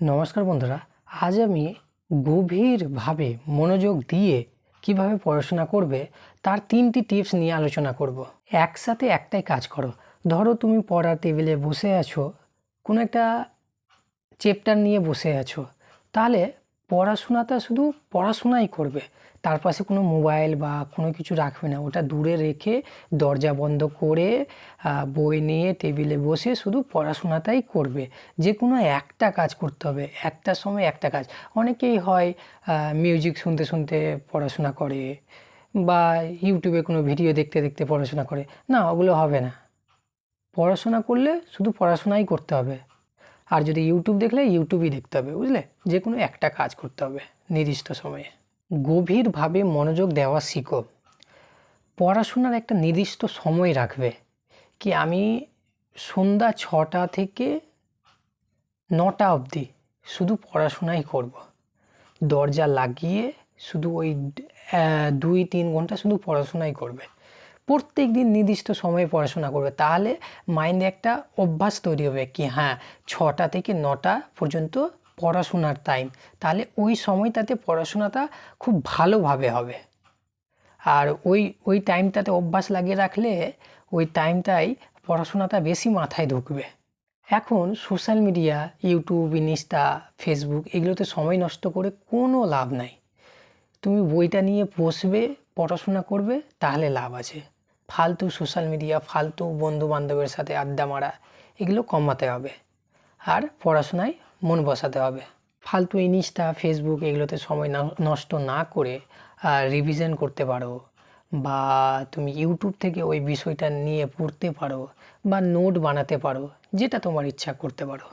নমস্কার বন্ধুরা, আজ আমি গভীরভাবে মনোযোগ দিয়ে কীভাবে পড়াশোনা করবে তার তিনটি টিপস নিয়ে আলোচনা করব। একসাথে একটাই কাজ করো। ধরো তুমি পড়ার টেবিলে বসে আছো, কোনো একটা চ্যাপ্টার নিয়ে বসে আছো, তাহলে পড়াশোনাটা শুধু পড়াশোনাই করবে। তার পাশে কোনো মোবাইল বা কোনো কিছু রাখবে না। ওটা দূরে রেখে দরজা বন্ধ করে বই নিয়ে টেবিলে বসে শুধু পড়াশোনাটাই করবে। যে কোনো একটা কাজ করতে হবে। একটা সময় একটা কাজ। অনেকেই হয় মিউজিক শুনতে শুনতে পড়াশোনা করে বা ইউটিউবে কোনো ভিডিও দেখতে দেখতে পড়াশোনা করে। না, ওগুলো হবে না। পড়াশোনা করলে শুধু পড়াশোনাই করতে হবে। আর যদি ইউটিউব দেখলে ইউটিউবই দেখতে হবে, বুঝলে? যে কোনো একটা কাজ করতে হবে নির্দিষ্ট সময়ে। গভীরভাবে মনোযোগ দেওয়া শিখো। পড়াশোনার একটা নির্দিষ্ট সময় রাখবে কি আমি সন্ধ্যা ছটা থেকে নটা অবধি শুধু পড়াশোনাই করব। দরজা লাগিয়ে শুধু ওই দুই, তিন ঘণ্টা শুধু পড়াশোনাই করবে। প্রত্যেক দিন নির্দিষ্ট সময়ে পড়াশোনা করবে, তাহলে মাইন্ডে একটা অভ্যাস তৈরি হবে কি হ্যাঁ ছটা থেকে নটা পর্যন্ত পড়াশোনার টাইম তাহলে ওই সময়টাতে পড়াশোনাটা খুব ভালোভাবে হবে। আর ওই ওই টাইমটাতে অভ্যাস লাগিয়ে রাখলে ওই টাইমটাই পড়াশোনাটা বেশি মাথায় ঢুকবে। এখন social media YouTube Insta Facebook এগুলোতে সময় নষ্ট করে কোনো লাভ নাই। তুমি বইটা নিয়ে বসবে, পড়াশোনা করবে, তাহলে লাভ আছে। ফালতু সোশ্যাল মিডিয়া, ফালতু বন্ধু বান্ধবের সাথে আড্ডা মারা, এগুলো কমাতে হবে। আর পড়াশোনায় মন বসাতে হবে। ফালতু ইনস্টা, ফেসবুক এগুলোতে সময় নষ্ট না করে রিভিশন করতে পারো। বা তুমি ইউটিউব থেকে ওই বিষয়টা নিয়ে পড়তে পারো, বা নোট বানাতে পারো, যেটা তোমার ইচ্ছা করতে পারো।